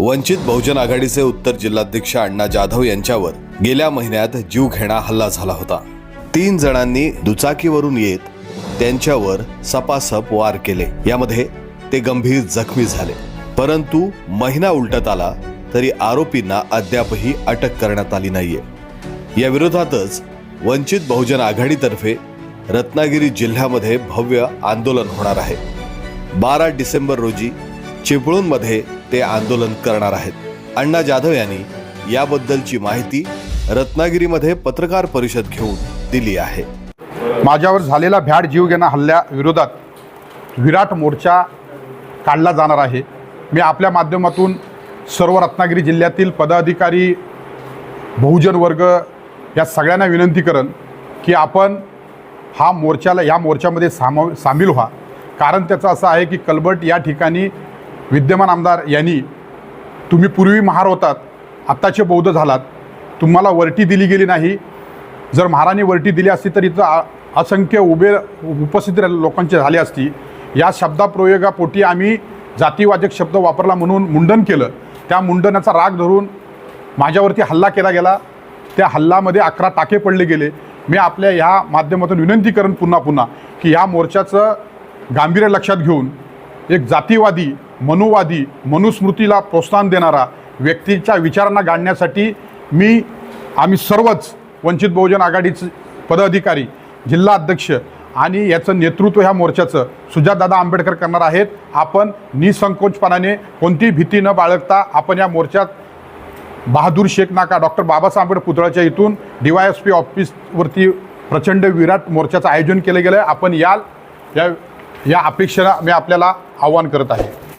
वंचित बहुजन आघाडीचे उत्तर जिल्हाध्यक्ष अण्णा जाधव यांच्यावर गेल्या महिन्यात जीवघेणा हल्ला झाला होता. तीन जणांनी दुचाकीवरून येत त्यांच्यावर सपासप वार केले. यामध्ये ते गंभीर जखमी झाले. परंतु महिना उलटत आला तरी आरोपींना अद्यापही अटक करण्यात आली नाहीये. या विरोधातच वंचित बहुजन आघाडीतर्फे रत्नागिरी जिल्ह्यामध्ये भव्य आंदोलन होणार आहे. बारा डिसेंबर रोजी चिपळूणमध्ये ते आंदोलन करणार आहेत. अण्णा जाधव यांनी याबद्दलची माहिती रत्नागिरीमध्ये पत्रकार परिषद घेऊन दिली आहे. माझ्यावर झालेला भ्याड जीवघेणा हल्ल्याविरोधात विराट मोर्चा काढला जाणार आहे. मी आपल्या माध्यमातून सर्व रत्नागिरी जिल्ह्यातील पदाधिकारी बहुजन वर्ग या सगळ्यांना विनंती करेन की आपण हा मोर्चाला या मोर्चामध्ये सामाव सामील व्हा. कारण त्याचं असं आहे की कलबट या ठिकाणी विद्यमान आमदार यांनी तुम्ही पूर्वी महार होतात आत्ताचे बौद्ध झालात तुम्हाला वरटी दिली गेली नाही. जर महाराणी वरटी दिली असती तर इथं असंख्य उभे उपस्थित लोकांची झाली असती. या शब्दाप्रयोगापोटी आम्ही जातीवाचक शब्द वापरला म्हणून मुंडन केलं. त्या मुंडनाचा राग धरून माझ्यावरती हल्ला केला गेला. त्या हल्ल्यामध्ये अकरा टाके पडले गेले. मी आपल्या ह्या माध्यमातून विनंती करेन पुन्हा पुन्हा की या मोर्चाचं गांभीर्य लक्षात घेऊन एक जातीवादी मनुवादी मनुस्मृतीला प्रोत्साहन देणारा व्यक्तीच्या विचारांना गाडण्यासाठी मी आम्ही सर्वच वंचित बहुजन आघाडीचे पदाधिकारी जिल्हा अध्यक्ष आणि याचं नेतृत्व ह्या मोर्चाचं सुजातदादा आंबेडकर करणार आहेत. आपण निसंकोचपणाने कोणतीही भीती न बाळगता आपण या मोर्चात बहादूर शेख नाका डॉक्टर बाबासाहेब आंबेडकर पुतळ्याच्या इथून डी वाय एस पी ऑफिसवरती प्रचंड विराट मोर्चाचं आयोजन केलं गेलं आहे आपण याल या या अपेक्षेला मी आपल्याला आव्हान करत आहे.